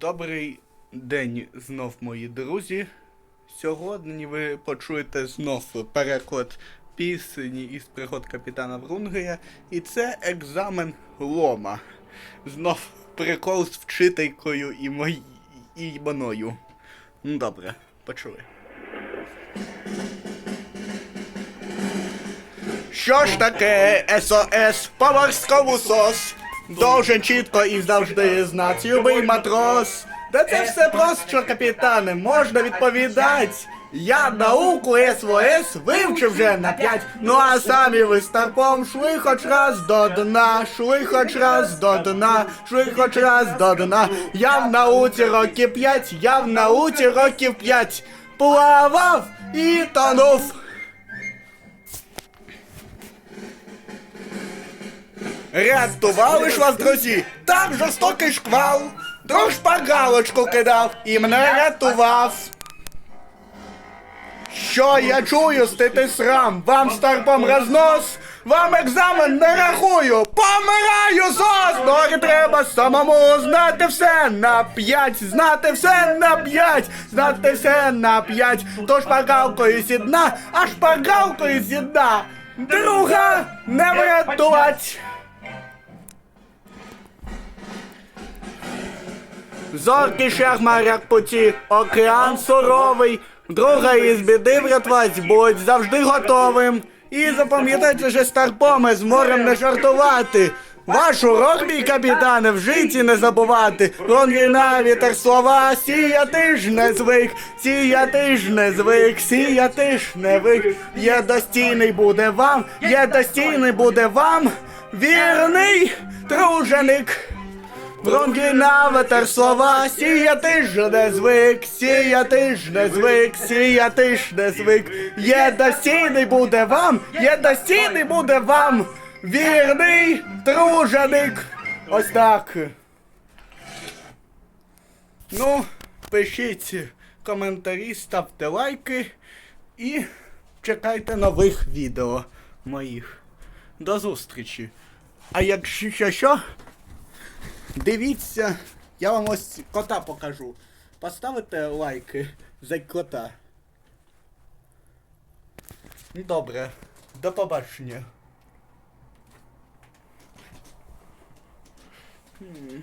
Добрий день знов, мої друзі. Сьогодні ви почуєте знов переклад пісні із пригод капітана Врунгея. І це екзамен Лома. Знов прикол з вчителькою і мої... і мною. Ну добре, почули. Що ж таке СОС по морському сос? Должен чітко і завжди знати любий матрос. Да це все просто, капітане, можна відповідати. Я науку СОС вивчив вже на п'ять. Ну а самі ви старпом шли хоч раз до дна, шли хоч раз до дна, шли хоч раз до дна. Я в науці років п'ять, я в науці років п'ять. Плавав і тонув. Рятували ж вас, друзі! Там жорстокий шквал! Друг шпаргалочку кидав і мене рятував. Що я чую, стити срам? Вам старпом рознос? Вам екзамен не рахую! Помираю зос! Ноги треба самому знати все на п'ять, знати все на п'ять, знати все на п'ять. То шпаргалкою зі дна, а шпаргалкою зі дна. Друга не врятувати. Зоркий шлях моряк путі, океан суровий, друга із біди врятувати, будь завжди готовим. І запам'ятайте, що старпоми з морем не жартувати. Ваш урок, мій капітане, в житті не забувати. Лонги на вітер слова, сіяти ж не звик, сіяти ж не звик, сіяти ж не вик. Є достійний буде вам, є достійний буде вам, вірний труженик. Вронки наветер слова, сіяти ж не звик, сіяти ж не звик, сіяти ж не звик. Є достійний буде вам, є достійний буде вам, вірний труженик. Ось так. Ну, пишіть коментарі, ставте лайки і чекайте нових відео моїх. До зустрічі. А якщо що, Дивіться, я вам ось кота покажу. Поставите лайки за кота. Добре, до побачення. М.